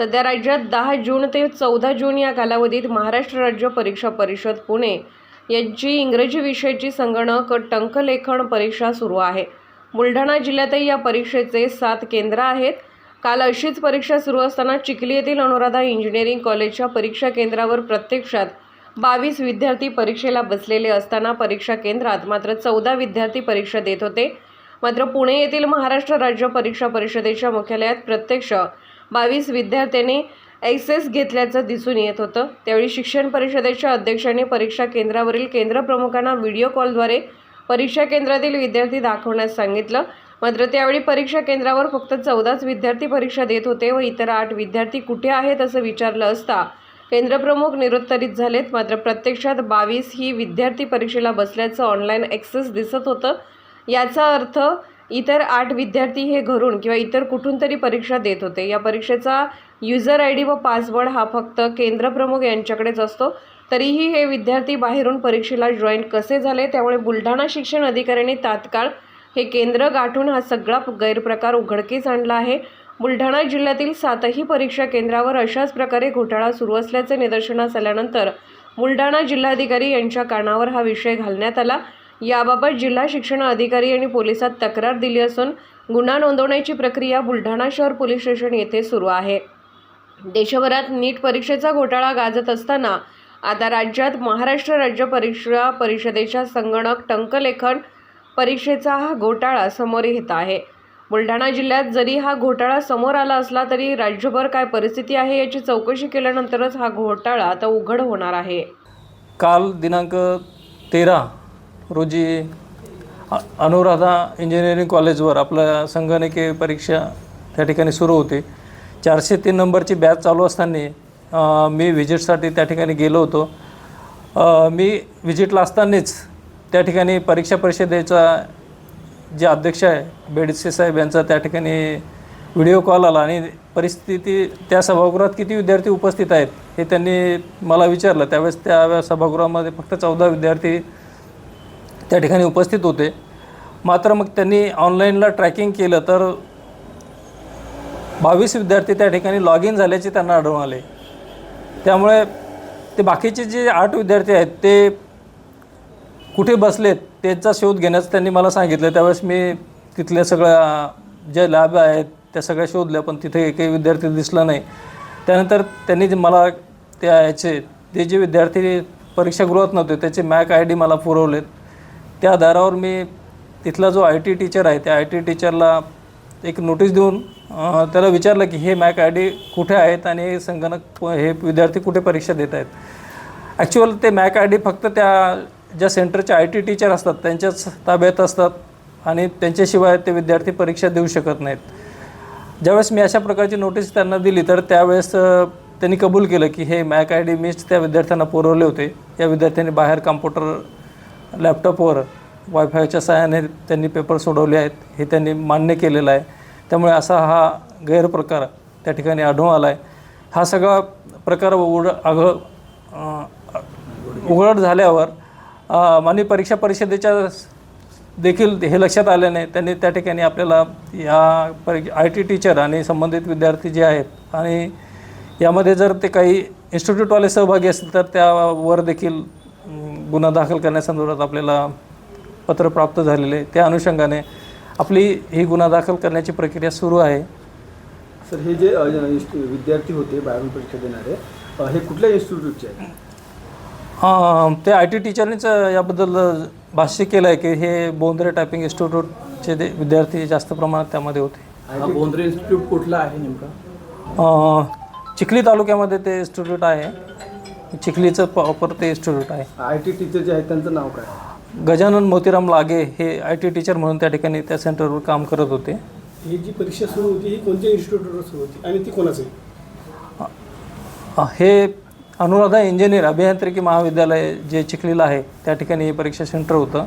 सध्या राज्यात दहा जून ते चौदा जून या कालावधीत महाराष्ट्र राज्य परीक्षा परिषद पुणे यांची इंग्रजी विषयाची संगणक टंकलेखन परीक्षा सुरू आहे. बुलढाणा जिल्ह्यातही या परीक्षेचे सात केंद्र आहेत. काल अशीच परीक्षा सुरू असताना चिखली येथील अनुराधा इंजिनिअरिंग कॉलेजच्या परीक्षा केंद्रावर प्रत्यक्षात बावीस विद्यार्थी परीक्षेला बसलेले असताना परीक्षा केंद्रात मात्र चौदा विद्यार्थी परीक्षा देत होते. मात्र पुणे येथील महाराष्ट्र राज्य परीक्षा परिषदेच्या मुख्यालयात प्रत्यक्ष बावीस विद्यार्थ्यांनी ॲक्सेस घेतल्याचं दिसून येत होतं. त्यावेळी शिक्षण परिषदेच्या अध्यक्षांनी परीक्षा केंद्रावरील केंद्र प्रमुखांना व्हिडिओ कॉलद्वारे परीक्षा केंद्रातील विद्यार्थी दाखवण्यास सांगितलं. मात्र त्यावेळी परीक्षा केंद्रावर फक्त चौदाच विद्यार्थी परीक्षा देत होते व इतर आठ विद्यार्थी कुठे आहेत असं विचारलं असता केंद्रप्रमुख निरुत्तरित झालेत. मात्र प्रत्यक्षात बावीस ही विद्यार्थी परीक्षेला बसल्याचं ऑनलाईन ॲक्सेस दिसत होतं. याचा अर्थ इतर आठ विद्यार्थी हे घरून किंवा इतर कुठून तरी परीक्षा देत होते. या परीक्षेचा युजर आय डी व पासवर्ड हा फक्त केंद्रप्रमुख यांच्याकडेच असतो. तरीही हे विद्यार्थी बाहेरून परीक्षेला जॉईन कसे झाले त्यामुळे बुलढाणा शिक्षण अधिकाऱ्यांनी तात्काळ हे केंद्र गाठून हा सगळा गैरप्रकार उघडकीस आणला आहे. बुलढाणा जिल्ह्यातील सातही परीक्षा केंद्रावर अशाच प्रकारे घोटाळा सुरू असल्याचे निदर्शनास आल्यानंतर बुलढाणा जिल्हाधिकारी यांच्या कानावर हा विषय घालण्यात आला. याबाबत जिल्हा शिक्षण अधिकारी आणि पोलिसात तक्रार दिली असून गुन्हा नोंदवण्याची प्रक्रिया बुलढाणा शहर पोलीस स्टेशन येथे सुरू आहे. देशभरात नीट परीक्षेचा घोटाळा गाजत असताना आता राज्यात महाराष्ट्र राज्य परीक्षा परिषदेच्या संगणक टंकलेखन परीक्षेचा हा घोटाळा समोर येत आहे. बुलढाणा जिल्ह्यात जरी हा घोटाळा समोर आला असला तरी राज्यभर काय परिस्थिती आहे याची चौकशी केल्यानंतरच हा घोटाळा आता उघड होणार आहे. काल दिनांक तेरा रोजी अनुराधा इंजिनिअरिंग कॉलेजवर आपलं संगणकीय परीक्षा त्या ठिकाणी सुरू होती. चारशे तीन नंबरची बॅच चालू असताना मी व्हिजिटसाठी त्या ठिकाणी गेलो होतो. मी व्हिजिटला असतानाच त्या ठिकाणी परीक्षा परिषदेचा जे अध्यक्ष आहे बेडसे साहेब यांचा त्या ठिकाणी व्हिडिओ कॉल आला आणि परिस्थिती त्या सभागृहात किती विद्यार्थी उपस्थित आहेत हे त्यांनी मला विचारलं. त्यावेळेस त्या सभागृहामध्ये फक्त चौदा विद्यार्थी त्या ठिकाणी उपस्थित होते. मात्र मग त्यांनी ऑनलाईनला ट्रॅकिंग केलं तर बावीस विद्यार्थी त्या ठिकाणी लॉग इन झाल्याचे त्यांना आढळून आले. त्यामुळे ते बाकीचे जे आठ विद्यार्थी आहेत ते कुठे बसलेत त्यांचा शोध घेण्याचं त्यांनी मला सांगितलं. त्यावेळेस मी तिथल्या सगळ्या ज्या लॅब आहेत त्या सगळ्या शोधल्या पण तिथे एकही विद्यार्थी दिसला नाही. त्यानंतर त्यांनी जे मला त्या याचे ते जे विद्यार्थी परीक्षागृहात नव्हते त्याचे मॅक आय डी मला पुरवलेत. त्या आधारावर मी तिथला जो आय टी टीचर आहे त्या आय टी टीचरला एक नोटीस देऊन त्याला विचारलं की हे मॅक आय डी कुठे आहेत आणि हे संगणक हे विद्यार्थी कुठे परीक्षा देत आहेत? ॲक्च्युअल ते मॅक आय डी फक्त त्या ज्या सेंटरच्या आय टी टीचर असतात त्यांच्याच ताब्यात असतात आणि त्यांच्याशिवाय ते विद्यार्थी परीक्षा देऊ शकत नाहीत. ज्यावेळेस मी अशा प्रकारची नोटीस त्यांना दिली तर त्यावेळेस त्यांनी कबूल केलं की हे मॅक आय डी मीच त्या विद्यार्थ्यांना पुरवले होते. या विद्यार्थ्यांनी बाहेर कॉम्प्युटर लॅपटॉपवर वायफायच्या सहाय्याने त्यांनी पेपर सोडवले आहेत. हे त्यांनी मान्य केलेलं आहे. त्यामुळे असा हा गैरप्रकार त्या ठिकाणी आढळून आला आहे हा सगळा प्रकार उघड अघ उघड झाल्यावर अ, माननीय परीक्षा परिषदेच्या देखील हे लक्षात आल्याने नाही त्यांनी त्या ठिकाणी आपल्याला या परी आय टी टीचर आणि संबंधित विद्यार्थी जे आहेत आणि यामध्ये जर ते काही इन्स्टिट्यूटवाले सहभागी असतील तर त्यावर देखील गुन्हा दाखल करण्यासंदर्भात आपल्याला पत्र प्राप्त झालेले. त्या अनुषंगाने आपली ही गुन्हा दाखल करण्याची प्रक्रिया सुरू आहे. सर हे जे विद्यार्थी होते बारावी परीक्षा देणारे हे कुठल्या इन्स्टिट्यूटचे आहेत? हां ते आय टी टीचरनीच याबद्दल भाष्य केलं आहे की हे बोंद्रे टायपिंग इन्स्टिट्यूटचे ते विद्यार्थी जास्त प्रमाणात त्यामध्ये होते. हा बोंद्रे इन्स्टिट्यूट कुठला आहे नेमका? चिखली तालुक्यामध्ये ते इन्स्टिट्यूट आहे. चिखलीचं प्रॉपर ते इन्स्टिट्यूट आहे. आय टी टीचर जे आहेत त्यांचं नाव काय? गजानन मोतीराम लागे हे आय टी टीचर म्हणून त्या ठिकाणी त्या सेंटरवर काम करत होते. ही जी परीक्षा सुरू होती ही कोणत्या इन्स्टिट्यूटवर सुरू होती आणि ती कोणाची हे अनुराधा इंजिनियर अभियांत्रिकी महाविद्यालय जे चिखलीला आहे त्या ठिकाणी हे परीक्षा सेंटर होतं.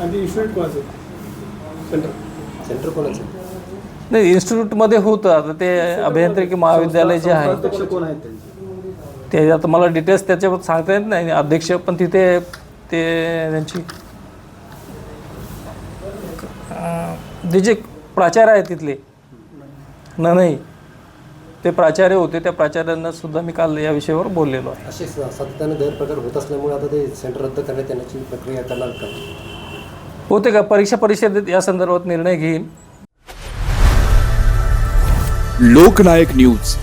आणि ती इन्स्टिट्यूट कोणाचं सेंटर सेंटर कोणाचं नाही इन्स्टिट्यूटमध्ये होतं. आता ते अभियांत्रिकी महाविद्यालय जे आहे. कोण आहेत त्यांचे? ते आता मला डिटेल्स त्याच्याबद्दल सांगता येत नाही. अध्यक्ष पण तिथे ते त्यांची ते जे प्राचार्य आहेत तिथले. न नाही. ते प्राचार्य होते. त्या प्राचार्यांना सुद्धा मी काल या विषयावर बोललेलो आहे. असे सातत्याने गैरप्रकार होत असल्यामुळे आता ते सेंटर रद्द करण्यात येण्याची प्रक्रिया करणार का? होते का? परीक्षा परिषदेत या संदर्भात निर्णय घेईन. लोकनायक न्यूज.